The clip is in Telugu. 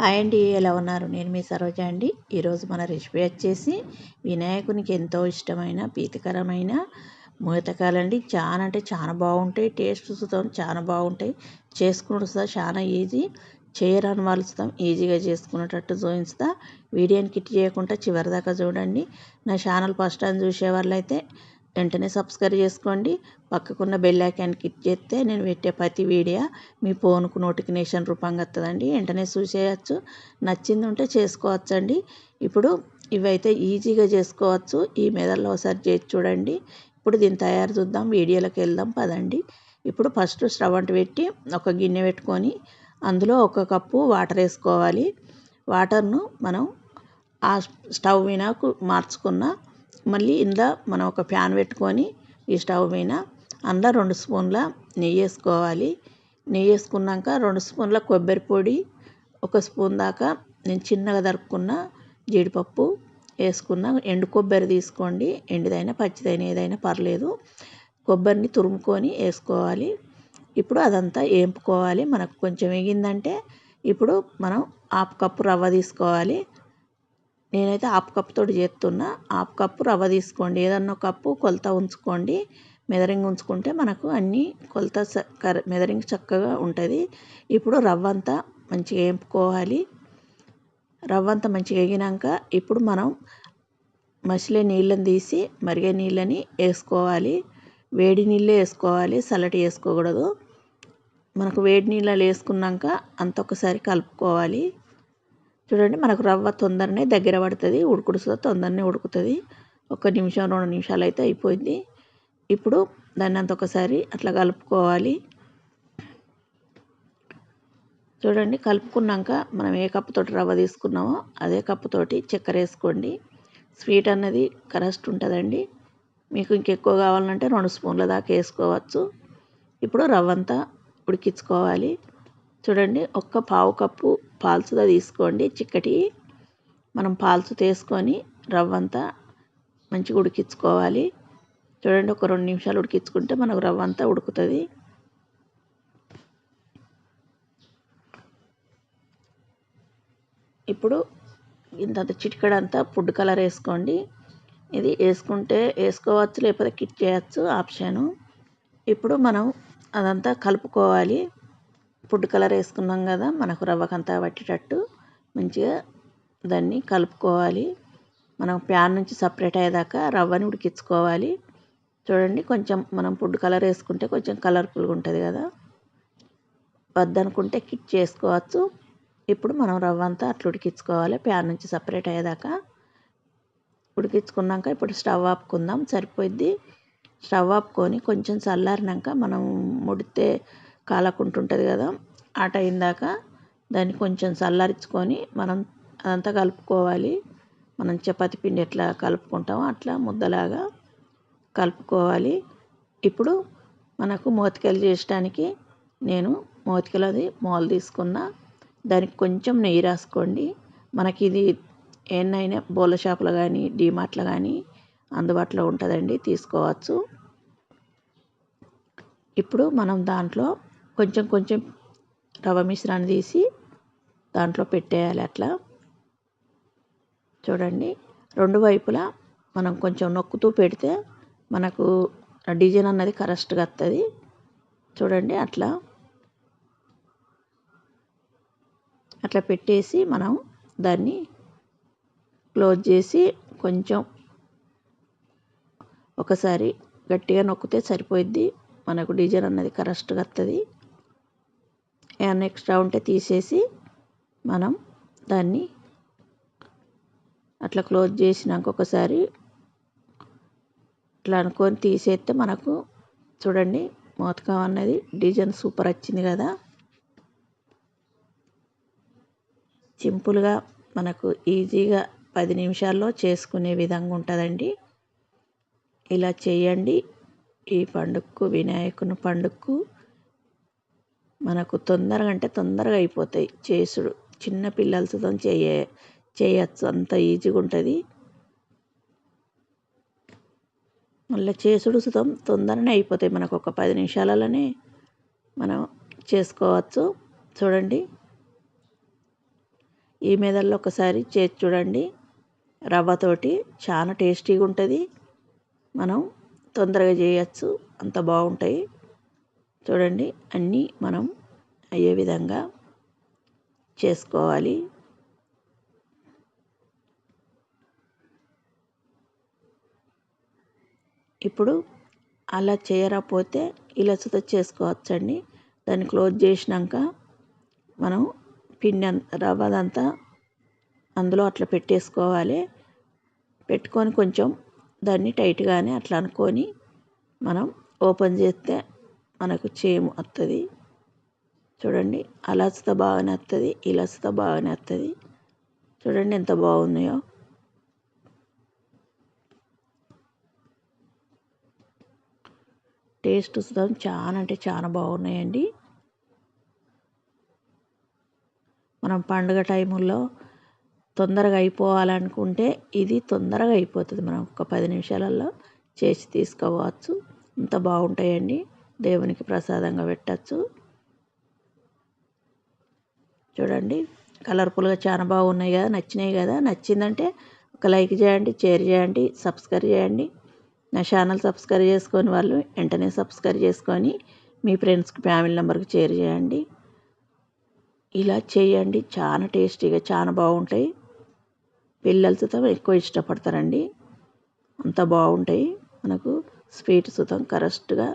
హాయ్ అండి ఎలా ఉన్నారు? నేను మీ సరోజ అండి. ఈరోజు మన రెసిపీ వచ్చేసి వినాయకునికి ఎంతో ఇష్టమైన ప్రీతికరమైన మూతకాలండి చాలా అంటే చాలా బాగుంటాయి టేస్ట్ చూస్తాం చాలా బాగుంటాయి. చేసుకుని చాలా ఈజీ. చేయరాని వాళ్ళు ఈజీగా చేసుకునేటట్టు చూపిస్తా. వీడియోని కిట్ చేయకుండా చివరిదాకా చూడండి. నా ఛానల్ ఫస్ట్ టైం చూసే వాళ్ళైతే వెంటనే సబ్స్క్రైబ్ చేసుకోండి. పక్కకున్న బెల్ ఐకాన్ క్లిక్ చేస్తే నేను పెట్టే ప్రతి వీడియో మీ ఫోన్కు నోటిఫికేషన్ రూపంగా వస్తుందండి. వెంటనే చూసేయచ్చు. నచ్చింది ఉంటే చేసుకోవచ్చండి. ఇప్పుడు ఇవైతే ఈజీగా చేసుకోవచ్చు. ఈ మెదడులో ఒకసారి చేసి చూడండి. ఇప్పుడు దీన్ని తయారు చూద్దాం. వీడియోలోకి వెళ్దాం. పదండి. ఇప్పుడు ఫస్ట్ స్టవ్ అంటు పెట్టి ఒక గిన్నె పెట్టుకొని అందులో ఒక కప్పు వాటర్ వేసుకోవాలి. వాటర్ను మనం ఆ స్టవ్ మీద మార్చుకున్న మళ్ళీ ఇందా మనం ఒక ప్యాన్ పెట్టుకొని ఈ స్టవ్ మీద అందులో రెండు స్పూన్ల నెయ్యి వేసుకోవాలి. నెయ్యి వేసుకున్నాక రెండు స్పూన్ల కొబ్బరి పొడి ఒక స్పూన్ దాకా నేను చిన్నగా దరుపుకున్న జీడిపప్పు వేసుకున్న ఎండు కొబ్బరి తీసుకోండి. ఎండిదైనా పచ్చిదైనా ఏదైనా పర్లేదు. కొబ్బరిని తురుముకొని వేసుకోవాలి. ఇప్పుడు అదంతా వేపుకోవాలి. మనకు కొంచెం వేగిందంటే ఇప్పుడు మనం హాఫ్ కప్పు రవ్వ తీసుకోవాలి. నేనైతే హాఫ్ కప్ తోటి చేస్తున్నా. హాఫ్ కప్పు రవ్వ తీసుకోండి. ఏదన్నా కప్పు కొలత ఉంచుకోండి. మెదరింగ్ ఉంచుకుంటే మనకు అన్నీ కొలత మెదరింగ్ చక్కగా ఉంటుంది. ఇప్పుడు రవ్వ అంతా మంచిగా వేపుకోవాలి. రవ్వ అంతా మంచిగా వేగినాక ఇప్పుడు మనం మసిలే నీళ్ళని తీసి మరిగే నీళ్ళని వేసుకోవాలి. వేడి నీళ్ళే వేసుకోవాలి. చల్లటి వేసుకోకూడదు. మనకు వేడి నీళ్ళలో వేసుకున్నాక అంత ఒకసారి కలుపుకోవాలి. చూడండి మనకు రవ్వ తొందరనే దగ్గర పడుతుంది ఉడుకుడు తొందరనే ఉడుకుతుంది. ఒక నిమిషం రెండు నిమిషాలు అయితే అయిపోయింది. ఇప్పుడు దాన్ని అంత ఒకసారి అట్లా కలుపుకోవాలి. చూడండి కలుపుకున్నాక మనం ఏ కప్పుతోటి రవ్వ తీసుకున్నామో అదే కప్పుతోటి చక్కెర వేసుకోండి. స్వీట్ అన్నది కరెక్ట్ ఉంటుందండి. మీకు ఇంకెక్కువ కావాలంటే రెండు స్పూన్ల దాకా వేసుకోవచ్చు. ఇప్పుడు రవ్వ అంతా ఉడికించుకోవాలి. చూడండి ఒక్క పావు కప్పు పాల్సుగా తీసుకోండి. చిక్కటి మనం పాల్చు తీసుకొని రవ్వంతా మంచిగా ఉడికించుకోవాలి. చూడండి ఒక రెండు నిమిషాలు ఉడికించుకుంటే మనకు రవ్వంతా ఉడుకుతుంది. ఇప్పుడు ఇంత చిటికడంతా ఫుడ్ కలర్ వేసుకోండి. ఇది వేసుకుంటే వేసుకోవచ్చు లేకపోతే కిట్ చేయొచ్చు ఆప్షను. ఇప్పుడు మనం అదంతా కలుపుకోవాలి. ఫుడ్ కలర్ వేసుకున్నాం కదా మనకు రవ్వకంతా పట్టేటట్టు మంచిగా దాన్ని కలుపుకోవాలి. మనం ప్యాన్ నుంచి సపరేట్ అయ్యేదాకా రవ్వని ఉడికించుకోవాలి. చూడండి కొంచెం మనం ఫుడ్ కలర్ వేసుకుంటే కొంచెం కలర్ఫుల్గా ఉంటుంది కదా. వద్దనుకుంటే కిట్ చేసుకోవచ్చు. ఇప్పుడు మనం రవ్వ అంతా అట్లా ఉడికించుకోవాలి. ప్యాన్ నుంచి సపరేట్ అయ్యేదాకా ఉడికించుకున్నాక ఇప్పుడు స్టవ్ ఆపుకుందాం. సరిపోయిద్ది. స్టవ్ ఆపుకొని కొంచెం చల్లారినాక మనం ముడితే కాలకుంటుంటుంది కదా ఆ టైం దాకా దాన్ని కొంచెం చల్లారించుకొని మనం అదంతా కలుపుకోవాలి. మనం చపాతి పిండి ఎట్లా కలుపుకుంటామో అట్లా ముద్దలాగా కలుపుకోవాలి. ఇప్పుడు మనకు మోతికలు చేయడానికి నేను మోతికలది మోల్ తీసుకున్న. దానికి కొంచెం నెయ్యి రాసుకోండి. మనకి ఇది ఏనైనా బోల షాపులు కానీ డీమార్ట్లో కానీ అందుబాటులో ఉంటుందండి తీసుకోవచ్చు. ఇప్పుడు మనం దాంట్లో కొంచెం కొంచెం రవ్వ మిశ్రాన్ని తీసి దాంట్లో పెట్టేయాలి అట్లా. చూడండి. రెండు వైపులా మనం కొంచెం నొక్కుతూ పెడితే మనకు డిజైన్ అన్నది కరెక్ట్గా వస్తుంది చూడండి అట్లా. అట్లా పెట్టేసి మనం దాన్ని క్లోజ్ చేసి కొంచెం ఒకసారి గట్టిగా నొక్కితే సరిపోయిద్ది. మనకు డిజైన్ అన్నది కరెక్ట్గా వస్తుంది ఏమన్నా ఎక్స్ట్రా ఉంటే తీసేసి మనం దాన్ని అట్లా క్లోజ్ చేసినాక ఒకసారి ఇట్లా అనుకొని తీసేస్తే మనకు చూడండి మోతకం అన్నది డిజైన్ సూపర్ వచ్చింది కదా. సింపుల్గా మనకు ఈజీగా పది నిమిషాల్లో చేసుకునే విధంగా ఉంటుందండి. ఇలా చేయండి. ఈ పండుగకు వినాయకుని పండుగకు మనకు తొందరగా అంటే తొందరగా అయిపోతాయి. చేసుడు చిన్న పిల్లలతో చేయ చేయచ్చు. అంత ఈజీగా ఉంటుంది. మళ్ళీ చేసుడు సుతం తొందరనే అయిపోతాయి. మనకు ఒక పది నిమిషాలలోనే మనం చేసుకోవచ్చు. చూడండి. ఈ మెదల్లో ఒకసారి చేసి చూడండి. రవ్వతోటి చాలా టేస్టీగా ఉంటుంది. మనం తొందరగా చేయొచ్చు. అంత బాగుంటాయి. చూడండి అన్నీ మనం అయ్యే విధంగా చేసుకోవాలి. ఇప్పుడు అలా చేయకపోతే ఇలా సుత చేసుకోవచ్చండి. దాన్ని క్లోజ్ చేసినాక మనం పిండి రవ్వదంతా అందులో అట్లా పెట్టేసుకోవాలి. పెట్టుకొని కొంచెం దాన్ని టైట్గానే అట్లా అనుకొని మనం ఓపెన్ చేస్తే మనకు చేము వస్తుంది చూడండి అలసత బాగానే వస్తుంది ఇలసత బాగానే వస్తుంది చూడండి ఎంత బాగున్నాయో. టేస్ట్ చూద్దాం. చాలా అంటే చాలా బాగున్నాయండి. మనం పండుగ టైముల్లో తొందరగా అయిపోవాలనుకుంటే ఇది తొందరగా అయిపోతుంది. మనం ఒక పది నిమిషాలలో చేసి తీసుకోవచ్చు. ఇంత బాగుంటాయండి. దేవునికి ప్రసాదంగా పెట్టచ్చు. చూడండి కలర్ఫుల్గా చాలా బాగున్నాయి కదా నచ్చినాయి కదా. నచ్చిందంటే ఒక లైక్ చేయండి షేర్ చేయండి సబ్స్క్రైబ్ చేయండి. నా ఛానల్ సబ్స్క్రైబ్ చేసుకొని వాళ్ళు వెంటనే సబ్స్క్రైబ్ చేసుకొని మీ ఫ్రెండ్స్కి ఫ్యామిలీ నెంబర్కి షేర్ చేయండి. ఇలా చేయండి చాలా టేస్టీగా చాలా బాగుంటాయి. పిల్లలు సుతం ఎక్కువ ఇష్టపడతారండి. అంత బాగుంటాయి. మనకు స్వీట్ సుతం కరెక్ట్గా